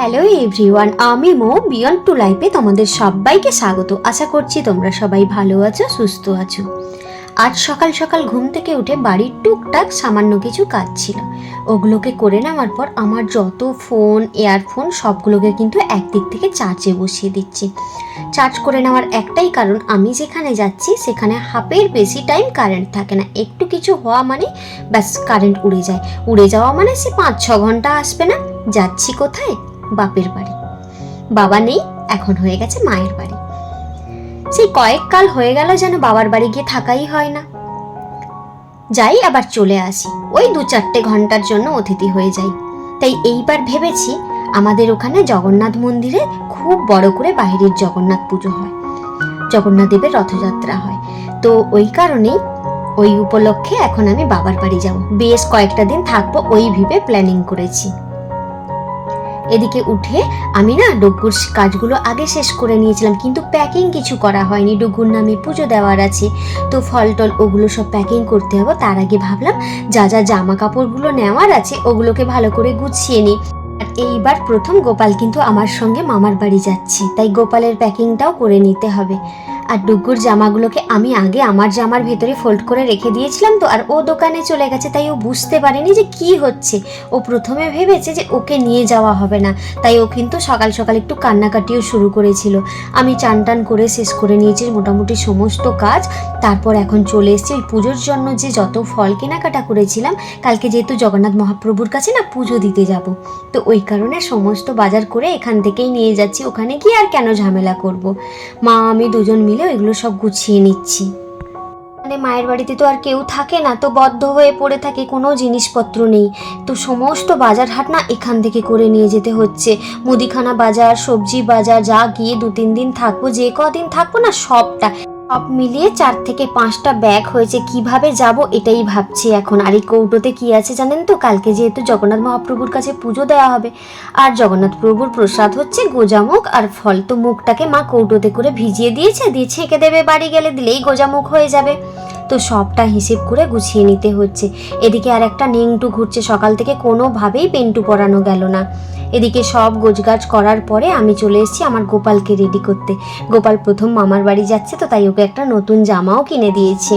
Hello everyone আমি মো beyond two লাইফে তোমাদের সবাইকে স্বাগত। আশা করছি তোমরা সবাই ভালো আছো, সুস্থ আছো। আজ সকাল সকাল ঘুম থেকে উঠে বাড়ির টুকটাক সামান্য কিছু কাজ ছিল। ওগুলোকে করে নেওয়ার পর আমার যত ফোন এয়ারফোন সবগুলোকে কিন্তু একদিক থেকে চার্জে বসিয়ে দিচ্ছি। চার্জ করে নেওয়ার একটাই কারণ, আমি যেখানে যাচ্ছি সেখানে হাফের বেশি টাইম কারেন্ট থাকে না। একটু কিছু হওয়া মানে ব্যাস কারেন্ট উড়ে যায়। উড়ে যাওয়া মানে সে পাঁচ ছ ঘণ্টা আসবে না। যাচ্ছি কোথায়? বাপের বাড়ি। বাবা নেই, এখন হয়ে গেছে মায়ের বাড়ি। সেই কয়েক কাল হয়ে গেল যেন বাবার বাড়ি গিয়ে থাকাই হয় না। যাই, আবার চলে আসি। ওই দু চারটে ঘণ্টার জন্য অতিথি হয়ে যাই। তাই এইবার ভেবেছি আমাদের ওখানে জগন্নাথ মন্দিরে খুব বড় করে বাইরের জগন্নাথ পুজো হয়। জগন্নাথ দেবের রথযাত্রা হয়। তো ওই কারণেই ওই উপলক্ষে এখন আমি বাবার বাড়ি যাব। বেশ কয়েকটা দিন থাকব, ওই ভেবে প্ল্যানিং করেছি। এদিকে উঠে আমি না ডুগ্গুর কাজগুলো আগে শেষ করে নিয়েছিলাম, কিন্তু প্যাকিং কিছু করা হয়নি। ডুগ্গুর নামে পুজো দেওয়ার আছে, তো ফল টল ওগুলো সব প্যাকিং করতে হবে। তার আগে ভাবলাম যা যা জামা কাপড়গুলো নেওয়ার আছে, ওগুলোকে ভালো করে গুছিয়ে নিই। আর এইবার প্রথম গোপাল কিন্তু আমার সঙ্গে মামার বাড়ি যাচ্ছে, তাই গোপালের প্যাকিংটাও করে নিতে হবে। আর ডুগ্গুর জামাগুলোকে আমি আগে আমার জামার ভেতরে ফোল্ড করে রেখে দিয়েছিলাম তো, আর ও দোকানে চলে গেছে, তাই ও বুঝতে পারেনি যে কি হচ্ছে। ও প্রথমে ভেবেছে যে ওকে নিয়ে যাওয়া হবে না, তাই ও কিন্তু সকাল সকাল একটু কান্নাকাটিও শুরু করেছিল। আমি চান টান করে শেষ করে নিয়েছি মোটামুটি সমস্ত কাজ, তারপর এখন চলে এসেছি ওই পুজোর জন্য যে যত ফল কেনাকাটা করেছিলাম, কালকে যেহেতু জগন্নাথ মহাপ্রভুর কাছে না পুজো দিতে যাব। তো ওই কারণে সমস্ত বাজার করে এখান থেকেই নিয়ে যাচ্ছি, ওখানে গিয়ে আর কেন ঝামেলা করব? মা, আমি দুজন মিলে ওইগুলো সব গুছিয়ে নিচ্ছি। মানে মায়ের বাড়িতে তো আর কেউ থাকে না, তো বদ্ধ হয়ে পড়ে থাকে, কোনো জিনিসপত্র নেই। তো সমস্ত বাজার হাট না এখান থেকে করে নিয়ে যেতে হচ্ছে। মুদিখানা বাজার, সবজি বাজার, যা গিয়ে দু তিন দিন থাকব, যে কদিন থাকব না সবটা। সব মিলিয়ে চার থেকে পাঁচটা ব্যাগ হয়েছে। কীভাবে যাব এটাই ভাবছি এখন। আর এই কৌটোতে কী আছে জানেন তো? কালকে যেহেতু জগন্নাথ মহাপ্রভুর কাছে পুজো দেওয়া হবে। আর জগন্নাথ প্রভুর প্রসাদ হচ্ছে গোজামুখ আর ফল তো মুখটাকে মা কৌটোতে করে ভিজিয়ে দিয়েছে। দিয়ে ছেঁকে দেবে বাড়ি গেলে দিলেই গোজামুখ হয়ে যাবে। তো সবটা হিসেব করে গুছিয়ে নিতে হচ্ছে। এদিকে আর একটা নিংটু ঘুরছে, সকাল থেকে কোনোভাবেই পেন্টু পরানো গেল না। এদিকে সব গোছগাছ করার পরে আমি চলে এসেছি আমার গোপালকে রেডি করতে। গোপাল প্রথম মামার বাড়ি যাচ্ছে তো তাই ওকে একটা নতুন জামাও কিনে দিয়েছি।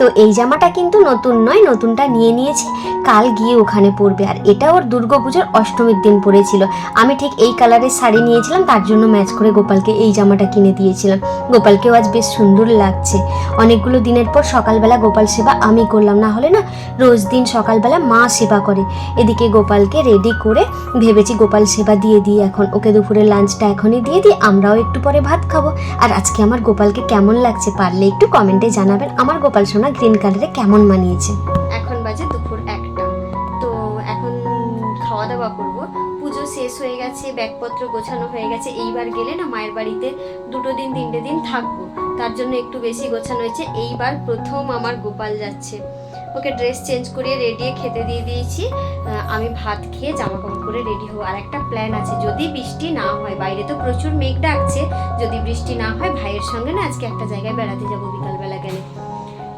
তো এই জামাটা কিন্তু নতুন নয়, নতুনটা নিয়ে নিয়েছি। কাল গিয়ে ওখানে পরবে। আর এটা ওর দুর্গাপুজোর অষ্টমীর দিন পরেছিল। আমি ঠিক এই কালারের শাড়ি নিয়েছিলাম, তার জন্য ম্যাচ করে গোপালকে এই জামাটা কিনে দিয়েছিলাম। গোপালকেও আজ বেশ সুন্দর লাগছে। অনেকগুলো দিনের পর সকালবেলা গোপাল সেবা আমি করলাম। না হলে না, রোজ দিন সকালবেলা মা সেবা করে। এদিকে গোপালকে রেডি করে ভেবেছি গোপাল সেবা দিয়ে দিই এখন। ওকে দুপুরে লাঞ্চটা এখনই দিয়ে দিই, আমরাও একটু পরে ভাত খাব। আর আজকে আমার গোপালকে কেমন লাগছে পারলে একটু কমেন্টে জানাবেন। আমার গোপাল সোনা গ্রিন কালারে কেমন মানিয়েছে? এখন বাজে দুপুর একটা। তো এখন খাওয়া দাওয়া করব। পুজো শেষ হয়ে গেছে, ব্যাগপত্র গোছানো হয়ে গেছে। এইবার গেলে না মায়ের বাড়িতে দুটো দিন, তিনটে দিন থাকব। তার জন্য একটু বেশি গোছানো হয়েছে। এইবার প্রথম আমার গোপাল যাচ্ছে। ওকে ড্রেস চেঞ্জ করিয়ে রেডি খেতে দিয়ে দিয়েছি। আমি ভাত খেয়ে জামা কাপড় করে রেডি হব। আর একটা প্ল্যান আছে। যদি বৃষ্টি না হয়, বাইরে তো প্রচুর মেঘ ডাকছে, যদি বৃষ্টি না হয়, ভাইয়ের সঙ্গে না আজকে একটা জায়গায় বেড়াতে যাব।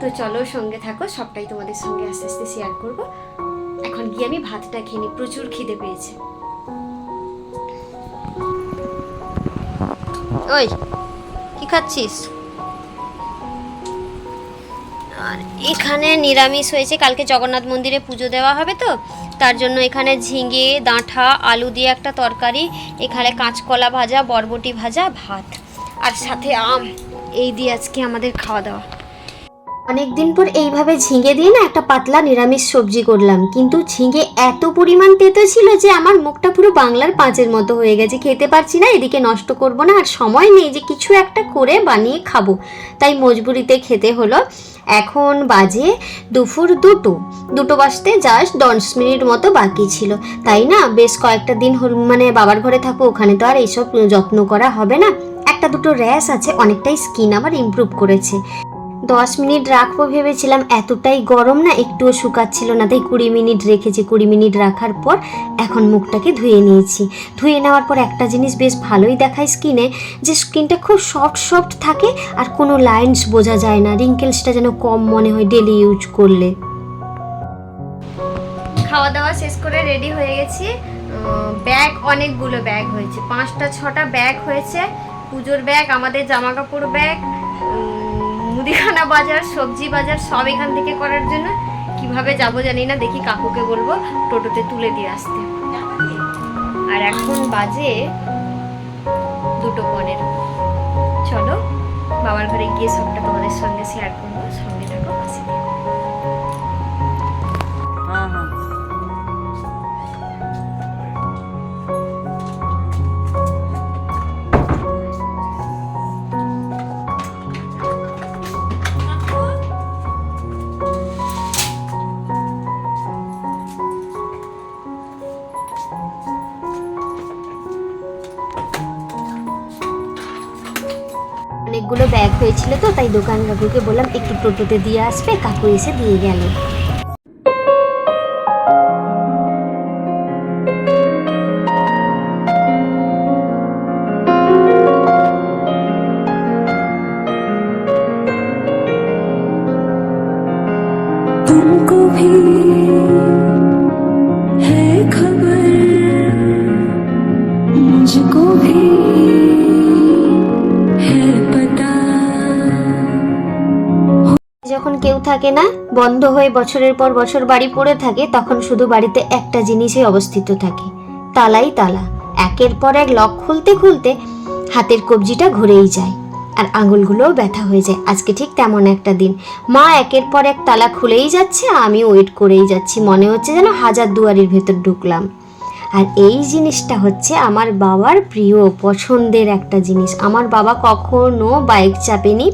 তো চলো সঙ্গে থাকো, সবটাই তোমাদের সঙ্গে আস্তে আস্তে শেয়ার করব। এখন গিয়ে আমি ভাতটা খেয়ে নিই, প্রচুর খিদে পেয়েছে। ওই, কি খাচ্ছিস? আর এখানে নিরামিষ হয়েছে, কালকে জগন্নাথ মন্দিরে পুজো দেওয়া হবে তো, তার জন্য এখানে ঝিঙে ডাঁটা আলু দিয়ে একটা তরকারি, এখানে কাঁচকলা ভাজা, বরবটি ভাজা, ভাত, আর সাথে আম, এই দিয়ে আজকে আমাদের খাওয়া দাওয়া। অনেকদিন পর এইভাবে ঝিঙে দিয়ে না একটা পাতলা নিরামিষ সবজি করলাম। কিন্তু ঝিঙে এত পরিমাণ তেতো ছিল যে আমার মুখটা পুরো বাংলার পাঁচের মতো হয়ে গেছে। খেতে পারছি না, এদিকে নষ্ট করব না আর সময় নেই যে কিছু একটা করে বানিয়ে খাব। তাই মজবুরিতে খেতে হলো। এখন বাজে দুপুর দুটো। দুটো বাজতে জাস্ট দশ মিনিট মতো বাকি ছিল। তাই না, বেশ কয়েকটা দিন হল মানে বাবার ঘরে থাকব, ওখানে তো আর এইসব যত্ন করা হবে না। একটা দুটো র্যাশ আছে, অনেকটাই স্কিন আমার ইমপ্রুভ করেছে। দশ মিনিট রাখব ভেবেছিলাম, এতটাই গরম না, একটুও শুকাচ্ছিল না। তাই কুড়ি মিনিট রেখেছি, কুড়ি মিনিট রাখার পর এখন মুখটাকে ধুয়ে নিয়েছি। ধুয়ে নেওয়ার পর একটা জিনিস বেশ ভালোই দেখায় স্কিনে যে স্কিনটা খুব সফট সফট থাকে আর কোনো লাইন্স বোঝা যায় না। রিঙ্কেলসটা যেন কম মনে হয় ডেলি ইউজ করলে। খাওয়া দাওয়া শেষ করে রেডি হয়ে গেছি। ব্যাগ অনেকগুলো ব্যাগ হয়েছে। পাঁচটা, ছটা ব্যাগ হয়েছে। পুজোর ব্যাগ আমাদের জামা কাপড় ব্যাগ মুদিখানা বাজার, সবজি বাজার সব এখান থেকে করার জন্য। কীভাবে যাব জানি না, দেখি কাকুকে বলব, টোটোতে তুলে দিয়ে আসতে। আর এখন বাজে দুটো পনেরো। চলো, বাবার ঘরে গিয়ে সবটা তোমাদের সঙ্গে শেয়ার করব। হয়েছিল তো তাই দোকান কাকুকে বললাম একটু টোটোতে দিয়ে আসবে কাকু এসে দিয়ে গেল तुमको भी है खबर मुझको भी কেউ থাকে না, বন্ধ হয়ে বছরের পর বছর বাড়ি পড়ে থাকে, তখন শুধু বাড়িতে একটা জিনিসই অবস্থিত থাকে, তালাই তালা। একের পর এক লক খুলতে খুলতে হাতের কবজিটা ঘুরেই যায়, আর আঙুলগুলোও ব্যথা হয়ে যায়। আজকে ঠিক তেমন একটা দিন। মা একের পর এক তালা খুলেই যাচ্ছে, আমি ওয়েট করেই যাচ্ছি, মনে হচ্ছে যেন হাজার দুয়ারির ভেতর ঢুকলাম। আর এই জিনিসটা হচ্ছে আমার বাবার প্রিয়, পছন্দের একটা জিনিস। আমার বাবা কখনো বাইক চাপেনি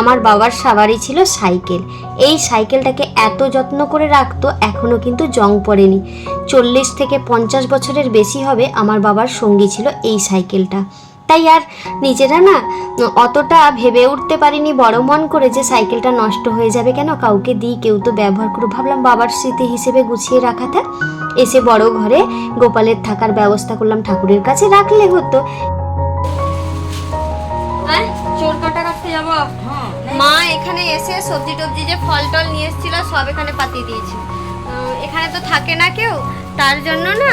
আমার বাবার সাবারই ছিল সাইকেল। এই সাইকেলটাকে এত যত্ন করে রাখতো এখনও কিন্তু জং পড়েনি। চল্লিশ থেকে পঞ্চাশ বছরের বেশি হবে আমার বাবার সঙ্গী ছিল এই সাইকেলটা। তাই আর নিজেরা না, অতটা ভেবে উঠতে পারিনি, বড় মন করে যে সাইকেলটা নষ্ট হয়ে যাবে কেন? কাউকে দিই, কেউ তো ব্যবহার করে ভাবলাম বাবার স্মৃতি হিসেবে গুছিয়ে রাখা থাক এসে বড় ঘরে গোপালের থাকার ব্যবস্থা করলাম, ঠাকুরের কাছে রাখলে হতো। চোর কাটা যাব। মা এখানে এসে সবজি টবজি যে ফল টল নিয়ে এসেছিল, সব এখানে পাতিয়ে দিয়েছে। এখানে তো থাকে না কেউ, তার জন্য না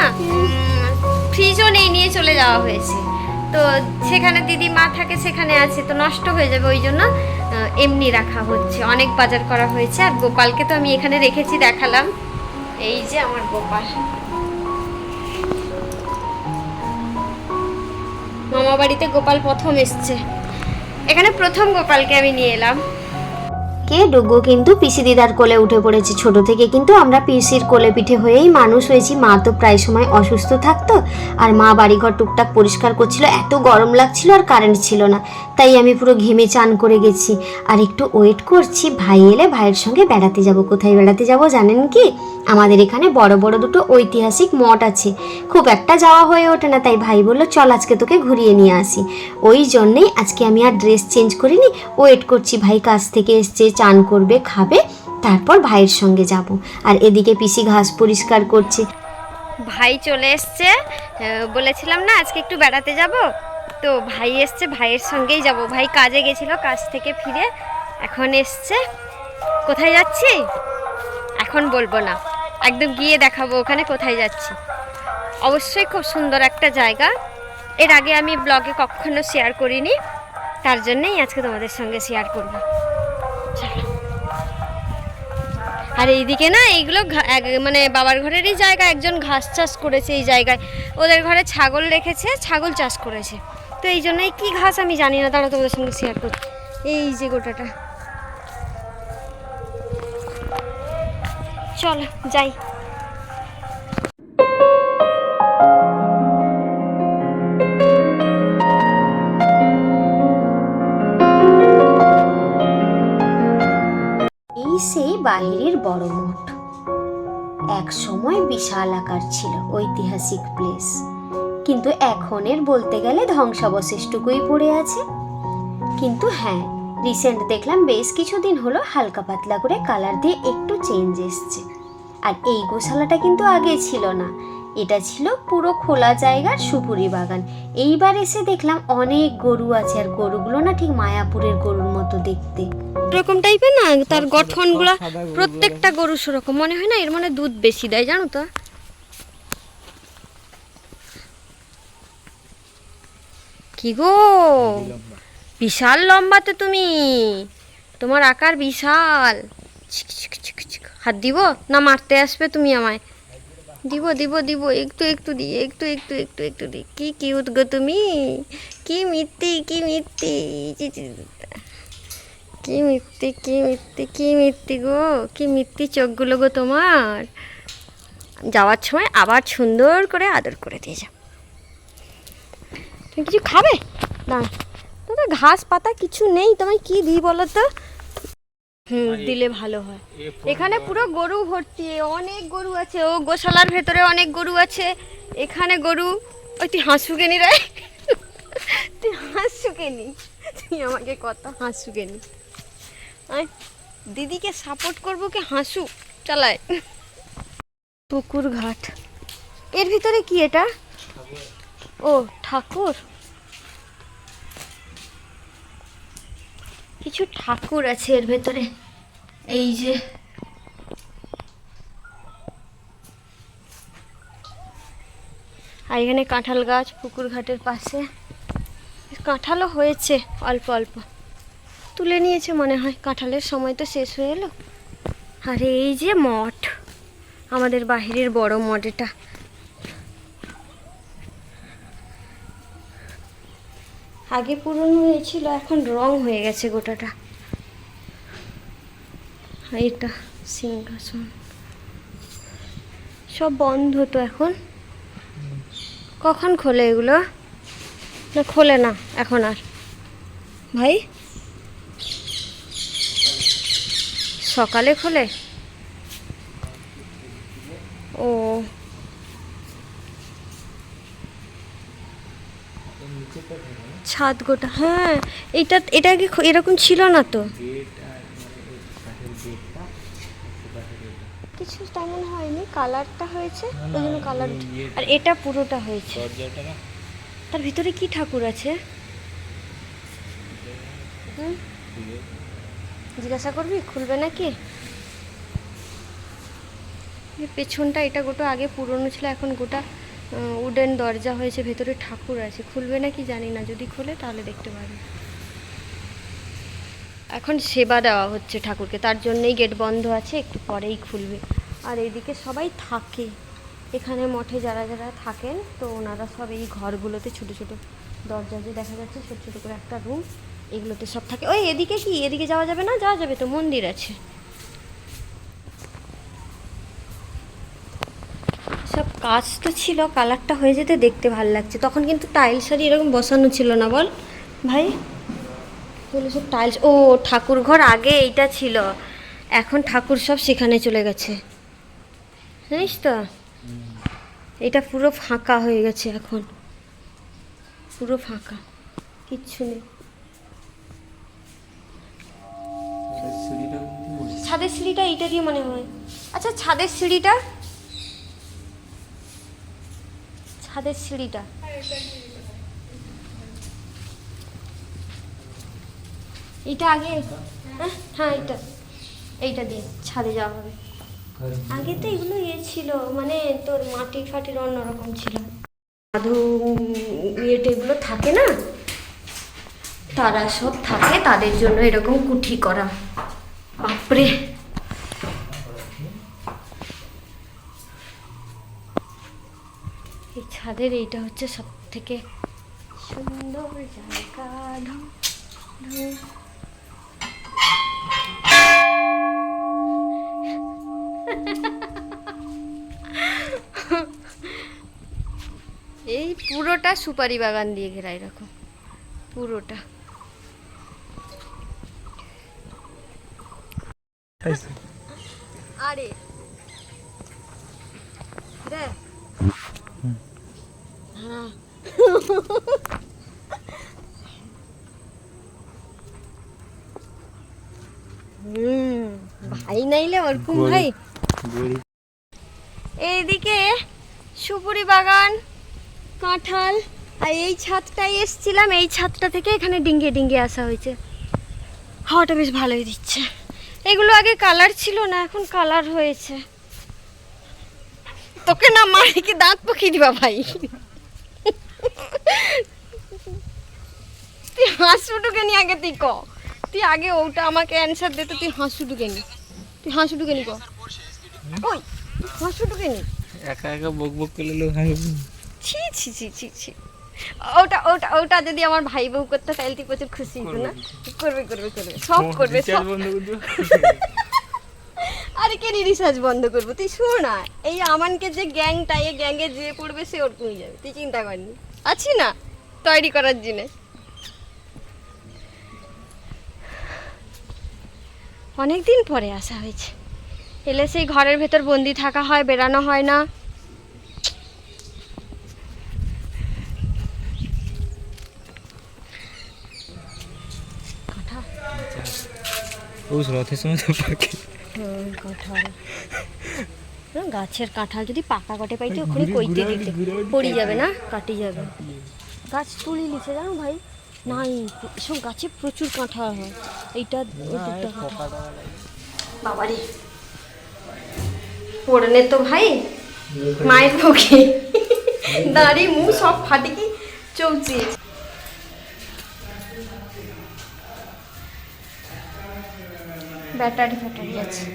ফ্রিজও নেই, নিয়ে চলে যাওয়া হয়েছে। তো সেখানে দিদি মা থাকে, সেখানে আছে, তো নষ্ট হয়ে যাবে, ওই জন্য এমনি রাখা হচ্ছে। অনেক বাজার করা হয়েছে, আর গোপালকে তো আমি এখানে রেখেছি, দেখালাম। এই যে আমার গোপাল। মামা বাড়িতে গোপাল প্রথম এসছে। এখানে প্রথম গোপালকে আমি নিয়ে এলাম। কে ডুগু? কিন্তু পিসি দিদার কোলে উঠে পড়েছে। ছোট থেকে কিন্তু আমরা পিসির কোলে পিঠে হয়েই মানুষ হয়েছি। মা তো প্রায় সময় অসুস্থ থাকতো আর মা বাড়িঘর টুকটাক পরিষ্কার করছিল। এত গরম লাগছিল আর কারেন্ট ছিল না। তাই আমি পুরো ঘেমে চান করে গেছি। আর একটু ওয়েট করছি। ভাই এলে ভাইয়ের সঙ্গে বেড়াতে যাব। কোথায় বেড়াতে যাব জানেন কি? আমাদের এখানে বড় বড় দুটো ঐতিহাসিক মঠ আছে। খুব একটা যাওয়া হয়ে ওঠে না, তাই ভাই বলল, চল আজকে তোকে ঘুরিয়ে নিয়ে আসি। ওই জন্যেই আজকে আমি আর ড্রেস চেঞ্জ করিনি ওয়েট করছি ভাই কাজ থেকে এসছে, চান করবে, খাবে, তারপর ভাইয়ের সঙ্গে যাব। আর এদিকে পিসি ঘাস পরিষ্কার করছে। ভাই চলে এসছে বলেছিলাম না আজকে একটু বেড়াতে যাব? তো ভাই এসছে, ভাইয়ের সঙ্গেই যাব। ভাই কাজে গেছিল, কাজ থেকে ফিরে এখন এসছে। কোথায় যাচ্ছি? এখন বলব না। একদম গিয়ে দেখাবো ওখানে কোথায় যাচ্ছি। অবশ্যই খুব সুন্দর একটা জায়গা। এর আগে আমি ব্লগে কখনো শেয়ার করিনি। তার জন্যই আজকে তোমাদের সঙ্গে শেয়ার করব। আর এইদিকে না, এইগুলো মানে বাবার ঘরেরই জায়গা, একজন ঘাস চাষ করেছে এই জায়গায়। ওদের ঘরে ছাগল রেখেছে, ছাগল চাষ করেছে। তো এই জন্যই কি ঘাস আমি জানি না, তারা তোমাদের সঙ্গে শেয়ার করছি। এই যে গোটাটা। চলো, যাই। এই সেই বাহিরের বড় মঠ। এক সময় বিশাল আকার ছিল ঐতিহাসিক প্লেস কিন্তু এখনের বলতে গেলে ধ্বংসাবশেষটুকুই পড়ে আছে। কিন্তু হ্যাঁ রিসেন্ট দেখলাম বেশ কিছুদিন হলো হালকা পাতলা করে কালার দিয়ে একটু চেঞ্জ এসছে। আর এই গোশালাটা কিন্তু আগে ছিল না। এটা ছিল পুরো খোলা জায়গার সুপুরি বাগান। এইবার এসে দেখলাম অনেক গরু আছে আর গরুগুলো না ঠিক মায়াপুরের গরুর মতো দেখতে। এরকম টাইপের না? তার গঠনগুলো প্রত্যেকটা গরু সেরকম। মনে হয় না এর মানে দুধ বেশি দেয় জানো তো? কি গো? বিশাল লম্বা তো তুমি। তোমার আকার বিশাল। হাত দিব না মারতে আসবে তুমি আমায়? দিব দিব দিব। একটু একটু দি, একটু একটু একটু একটু দি। কি কিউট গো তুমি। কি মিথ্যি কি মিথ্যি। কি মিথ্যি কি মিথ্যি কি মিথ্যি গো। কি মিথ্যি চোখগুলো গো তোমার। যাওয়ার সময় আবার সুন্দর করে আদর করে দিয়ে যাও। তুমি কিছু খাবে? না ঘাস পাতা কিছু নেই তোমায় কি দিই বলো তো? হুম দিলে ভালো হয়। এখানে পুরো গরু ভর্তি অনেক গরু আছে ও গোশালার ভেতরে অনেক গরু আছে। এখানে গরু ওই তুই হাঁসুকে নি রে? তুই হাঁসুকে নি তুই আমাকে কত হাঁসুকে নি আয়, দিদিকে সাপোর্ট করব কি হাঁসু? চালায়। পুকুর ঘাট। এর ভিতরে কি এটা? ও ঠাকুর? কিছু ঠাকুর আছে এর ভেতরে। এই যে। আর এখানে কাঁঠাল গাছ পুকুর ঘাটের পাশে। কাঁঠালও হয়েছে অল্প অল্প। তুলে নিয়েছে মনে হয়। কাঁঠালের সময় তো শেষ হয়ে এলো। আর এই যে মঠ। আমাদের বাহিরের বড় মঠ এটা। আগে পুরনো হয়েছিল, এখন রং হয়ে গেছে গোটাটা। এটা সিংহাসন। সব বন্ধ তো এখন। কখন খোলে এগুলো? না, খোলে না, এখন আর। ভাই? সকালে খোলে ও ছাদ গোটা হ্যাঁ এটা এটা খ- এরকম ছিল না তো। কিছু তেমন হয়নি কালারটা হয়েছে ওই জন্য কালার আর এটা পুরোটা হয়েছে। তার ভিতরে কি ঠাকুর আছে? জিজ্ঞাসা করবি? খুলবে নাকি? পেছনটা এটা গোটা আগে পুরনো ছিল এখন গোটা উডেন দরজা হয়েছে, ভেতরে ঠাকুর আছে। খুলবে নাকি জানি না, যদি খুলে তাহলে দেখতে পারবে এখন সেবা দেওয়া হচ্ছে ঠাকুরকে, তার জন্যই গেট বন্ধ আছে, একটু পরেই খুলবে। আর এইদিকে সবাই থাকে। এখানে মঠে যারা যারা থাকেন, তো ওনারা সব এই ঘরগুলোতে ছোটো ছোটো দরজা যে দেখা যাচ্ছে, ছোট ছোট করে একটা রুম এগুলোতে সব থাকে। ওই এদিকে কি? এদিকে যাওয়া যাবে না? যাওয়া যাবে তো, মন্দির আছে সব কাজ তো ছিল, কালারটা হয়ে যেতে দেখতে ভালো লাগছে। তখন কিন্তু টাইলস শাড়ি এরকম বসানো ছিল না বল? ভাই সব টাইলস, ও, ঠাকুর ঘর আগে এইটা ছিল। এখন ঠাকুর সব সেখানে চলে গেছে। জানিস তো? এটা পুরো ফাঁকা হয়ে গেছে এখন। পুরো ফাঁকা, কিচ্ছু নেই। ছাদের সিঁড়িটা এইটা দিয়ে মনে হয়। আচ্ছা ছাদের সিঁড়িটা ছাদের সিঁড়িটা। এটা আগে হ্যাঁ হ্যাঁ এইটা দিয়ে ছাদে যাওয়া হবে। আগে তো এগুলো ইয়ে ছিল মানে তোর মাটির ফাটির অন্যরকম ছিল। সাধু ইয়েটা এগুলো থাকে না? তারা সব থাকে, তাদের জন্য এরকম কুঠি করা। বাপরে এই ছাদের এইটা হচ্ছে সব থেকে সুন্দর জায়গা। এই পুরোটা সুপারি বাগান দিয়ে ঘেরা এরকম পুরোটা আরে দেখ হ্যাঁ হুম নাইলে ওরকম ভাই। এইদিকে সুপুরি বাগান কাঁঠাল আর এই ছাদটায় এসছিলাম এই ছাদটা থেকে এখানে ডিঙ্গে ডিঙ্গে আসা হয়েছে। হাওয়াটা বেশ ভালোই দিচ্ছে। এগুলো আগে কালার ছিল না এখন কালার হয়েছে। তোকে না মারে কি দাঁত পকিয়ে দিবা ভাই? তুই হাঁসুটুকে নি আগে তুই ক তুই আগে ওটা আমাকে অ্যান্সার দে তো তুই হাঁসুটুকে নি। তুই হাঁসুটুকে নি ক। ওই হাঁসুটুকে নি একা একা বক বক করলে লোক হাসবে। ছি ছি ছি ছি ছি। ওটা ওটা ওটা যদি আমার ভাই বউ করতো তাহলে তুই প্রচুর খুশি হতো না? করবে করবে করবে। সব করবে সব। আরে কে রিসার্চ বন্ধ করব? তুই শোন না এই আমানকে যে গ্যাংটা এই গ্যাংয়ে যে পড়বে সে ওর কমে যাবে। তুই চিন্তা করিনি আছি না তৈরি করার জন্য অনেক দিন পরে আসা হয়েছে। এলে সেই ঘরের ভেতর বন্দি থাকা হয় বেরানো হয় না। রথের সময় তো পাখি। গাছের কাঁঠাল যদি পাকা কটে পাইতে ওখানে কইতে দিতে। পড়ি যাবে না? কাটি যাবে। গাছ তুলি নিচে জানো ভাই? নাই এসব গাছে প্রচুর কাঁঠাল হয়। এইটা। বাবারে। পড়নে তো ভাই মায়ের পক্ষে। দাঁড়ি মুখ সব ফাটে কি চৌচিয়ে ব্যাটারি ফ্যাটারি আছে।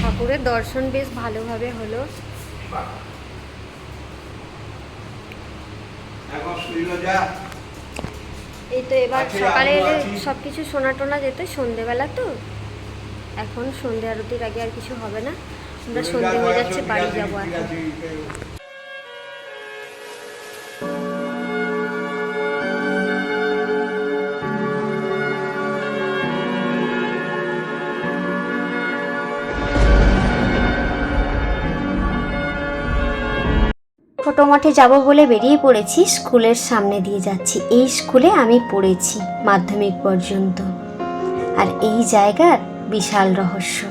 ঠাকুরের দর্শন বেশ ভালোভাবে হলো। এই তো এবার সকালে এলে সব কিছু সোনা টোনা যেত সন্ধেবেলা তো। এখন সন্ধে আরতির আগে আর কিছু হবে না। আমরা সন্ধে হয়ে যাচ্ছে বাড়ি যাব এখন। ছোটো মাঠে যাব বলে বেরিয়ে পড়েছি, স্কুলের সামনে দিয়ে যাচ্ছি। এই স্কুলে আমি পড়েছি মাধ্যমিক পর্যন্ত। আর এই জায়গার বিশাল রহস্য।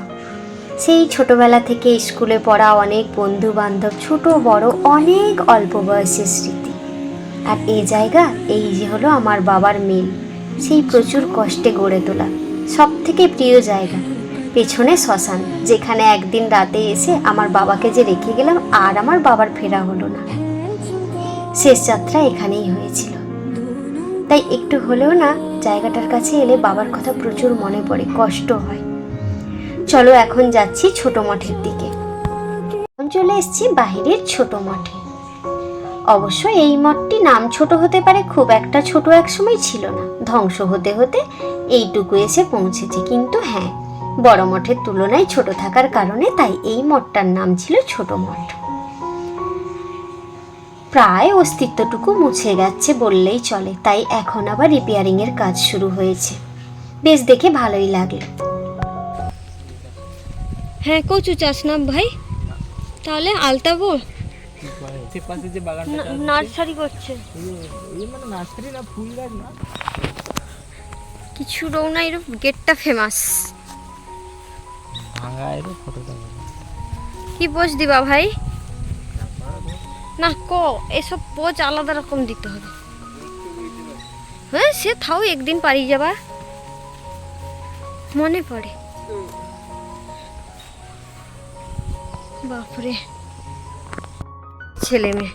সেই ছোটবেলা থেকে স্কুলে পড়া অনেক বন্ধু বান্ধব ছোট, বড়, অনেক অল্প বয়সের স্মৃতি। আর এই জায়গা, এই যে হলো আমার বাবার মিল সেই প্রচুর কষ্টে গড়ে তোলা। সব থেকে প্রিয় জায়গা। পেছনে শ্মশান, যেখানে একদিন রাতে এসে আমার বাবাকে যে রেখে গেলাম আর আমার বাবার ফেরা হলো না। শেষ যাত্রা এখানেই হয়েছিল। তাই একটু হলেও না, জায়গাটার কাছে এলে বাবার কথা প্রচুর মনে পড়ে, কষ্ট হয়। চলো এখন যাচ্ছি ছোট মঠের দিকে। চলে এসছি বাহিরের ছোট মঠে। অবশ্য এই মঠটি নাম ছোট হতে পারে, খুব একটা ছোট এক সময় ছিল না। ধ্বংস হতে হতে এইটুকু এসে পৌঁছেছে, কিন্তু হ্যাঁ বড় মঠের তুলনায় ছোট থাকার কারণে তাই এই মঠটার নাম ছিল ছোট মঠ। প্রায় অস্তিত্বটুকু মুছে গেছে বললেই চলে তাই এখন আবার রিপেয়ারিং এর কাজ শুরু হয়েছে। বেশ দেখে ভালোই লাগল। হ্যাঁ কচু চাষ না ভাই? তাহলে আলতাবো? সে পাশে যে নার্সারি করছে। মানে না ফুল কিছু রৌনাইর গেটটা ফেমাস ভাঙা এর ফটোটা কি পোজ দিবা ভাই? না ক এসব পোজ আলাদা রকম দিতে হবে। হ্যাঁ সে থাও একদিন পারি যাবা। মনে পড়ে। বাপরে। ছেলে মেয়ে।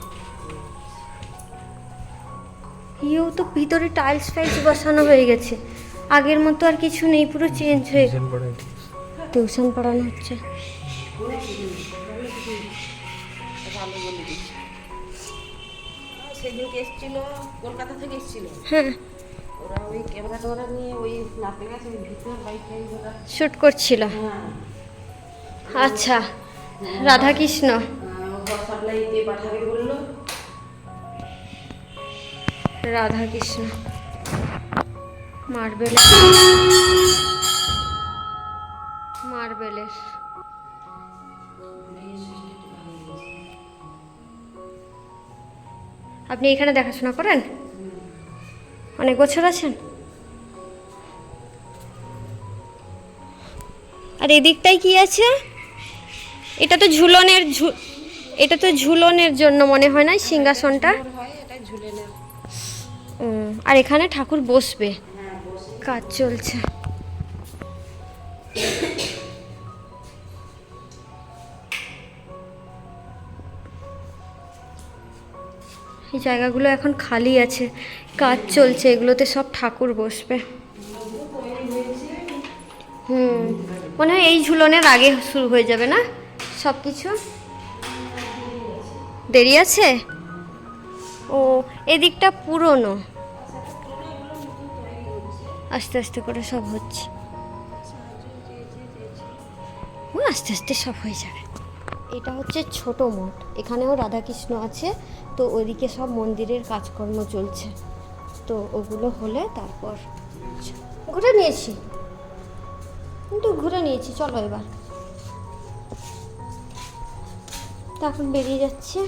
ইয়েও তো ভিতরে টাইলস ফাইলস বসানো হয়ে গেছে। আগের মতো আর কিছু নেই পুরো চেঞ্জ হয়ে পড়ে টিউশন পড়ানো হচ্ছে। সেদিনকে এসেছিল কলকাতা থেকে এসেছিল। হ্যাঁ। ওরা ওই ক্যামেরা ট্যামেরা নিয়ে ওই নাপে গেছে ওই ভিতর বাইকে ওরা। শুট করছিল। আচ্ছা রাধাকৃষ্ণ। হোয়াটসঅ্যাপ দিয়ে পাঠাবে বলল। রাধাকৃষ্ণ। মার্বেল মার্বেলের। আপনি এখানে দেখাশোনা করেন? অনেক বছর আছেন? আর এদিকটায় কি আছে? এটা তো ঝুলনের এটা তো ঝুলনের জন্য মনে হয় না সিংহাসনটা? আর এখানে ঠাকুর বসবে। কাজ চলছে। এই জায়গাগুলো এখন খালি আছে। কাজ চলছে, এগুলোতে সব ঠাকুর বসবে। হুম, মনে হয় এই ঝুলনের আগে শুরু হয়ে যাবে না সব কিছু দেরি আছে? ও, এদিকটা পুরনো। আস্তে আস্তে করে সব হচ্ছে। আস্তে আস্তে সব হয়ে যাবে। এটা হচ্ছে ছোট মঠ। এখানেও রাধাকৃষ্ণ আছে। তো ওইদিকে সব মন্দিরের কাজকর্ম চলছে। তো ওগুলো হলে তারপর ঘুরে নিয়েছি। কিন্তু ঘুরে নিয়েছি চলো এবার। তো এখন বেরিয়ে যাচ্ছে।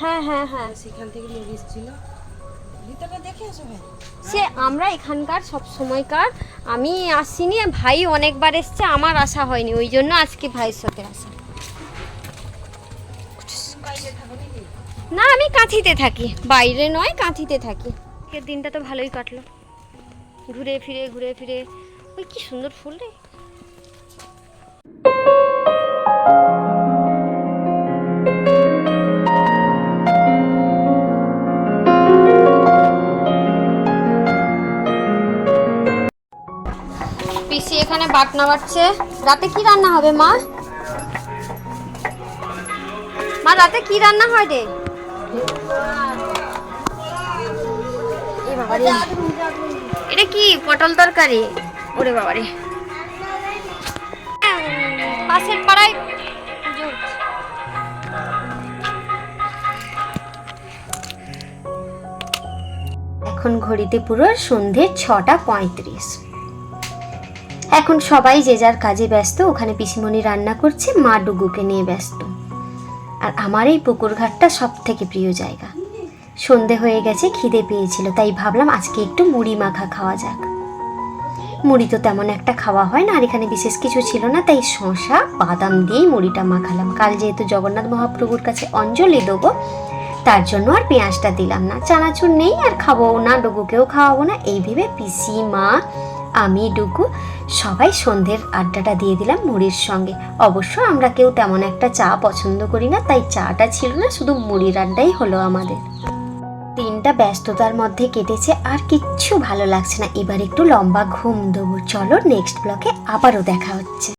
হ্যাঁ হ্যাঁ হ্যাঁ। সেখান থেকে নিয়ে এসেছিল। সে আমরা এখানকার সব সময়কার আমি আসিনি ভাই অনেকবার এসছে আমার আসা হয়নি ওই জন্য আজকে ভাইয়ের সাথে আসা। না আমি কাঁথিতে থাকি বাইরে নয় কাঁথিতে থাকি। আজকের দিনটা তো ভালোই কাটলো। ঘুরে ফিরে ঘুরে ফিরে ওই কি সুন্দর ফুল রে। এখানে বাটনা বাটছে রাতে কি রান্না হবে মা? মা রাতে কি রান্না হয় রে। এটা কি? পটল তরকারি? ওরে বাবা রে পাশের পাড়ায় এখন ঘড়িতে পুরো সন্ধে ছটা পঁয়ত্রিশ। এখন সবাই যে যার কাজে ব্যস্ত, ওখানে পিসিমণি রান্না করছে, মা ডুগুকে নিয়ে ব্যস্ত। আর আমার এই পুকুর ঘাটটা সব থেকে প্রিয় জায়গা। সন্ধে হয়ে গেছে, খিদে পেয়েছিল, তাই ভাবলাম আজকে একটু মুড়ি মাখা খাওয়া যাক। মুড়ি তো তেমন একটা খাওয়া হয় না, আর এখানে বিশেষ কিছু ছিল না, তাই শশা বাদাম দিয়েই মুড়িটা মাখালাম। কাল যেহেতু জগন্নাথ মহাপ্রভুর কাছে অঞ্জলি দেবো, তার জন্য আর পেঁয়াজটা দিলাম না। চানাচুর নেই, আর খাব না, ডুগুকেও খাওয়াবো না। এই ভেবে পিসি মা আমি, ডুগু সবাই সন্ধ্যের আড্ডাটা দিয়ে দিলাম মুড়ির সঙ্গে। অবশ্য আমরা কেউ তেমন একটা চা পছন্দ করি না, তাই চাটা ছিল না, শুধু মুড়ির আড্ডাই হলো আমাদের। দিনটা ব্যস্ততার মধ্যে কেটেছে, আর কিচ্ছু ভালো লাগছে না। এবার একটু লম্বা ঘুম দেবো। চলো নেক্সট ব্লকে আবারও দেখা হচ্ছে।